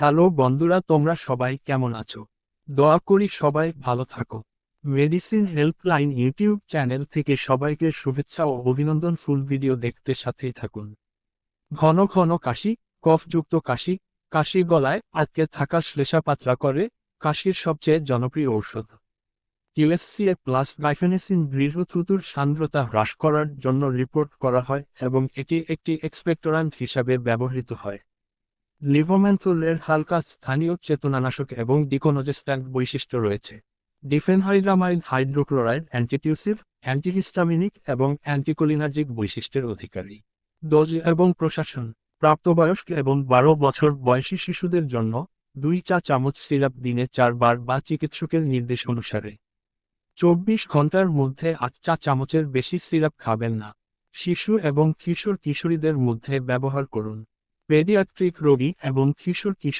Hello বন্ধুরা, তোমরা সবাই কেমন আছো? দয়া করি সবাই ভালো থাকো। মেডিসিন হেল্পলাইন ইউটিউব চ্যানেল থেকে সবাইকে শুভেচ্ছা ও অভিনন্দন। ফুল ভিডিও দেখতে সাথেই থাকুন। ঘন ঘন কাশি, কফযুক্ত কাশি কাশি গলায় আটকে থাকা শ্লেষা পাতলা করে কাশির সবচেয়ে জনপ্রিয় ঔষধ। ইউএসসিএ প্লাস গাইফেনেসিন গৃহথুতুর সান্দ্রতা হ্রাস করার জন্য রিপোর্ট করা হয় এবং এটি একটি এক্সপেক্টোরান্ট হিসাবে ব্যবহৃত হয়। লিভোম্যান্থোলের হালকা স্থানীয় চেতনানাশক এবং ডিকোনোজেস্ট্যান্ট বৈশিষ্ট্য রয়েছে। ডিফেনহাইড্রামাইড হাইড্রোক্লোরাইড অ্যান্টিটিউসিভ, অ্যান্টিহিস্টামিনিক এবং অ্যান্টিকোলিনার্জিক বৈশিষ্ট্যের অধিকারী। ডোজ এবং প্রশাসন, প্রাপ্তবয়স্ক এবং বারো বছর বয়সী শিশুদের জন্য দুই চা চামচ সিরাপ দিনে চারবার বা চিকিৎসকের নির্দেশ অনুসারে। চব্বিশ ঘণ্টার মধ্যে আট চা চামচের বেশি সিরাপ খাবেন না। শিশু এবং কিশোর কিশোরীদের মধ্যে ব্যবহার করুন। পেডিয়াট্রিক রোগী এবং কিশোর কিশোর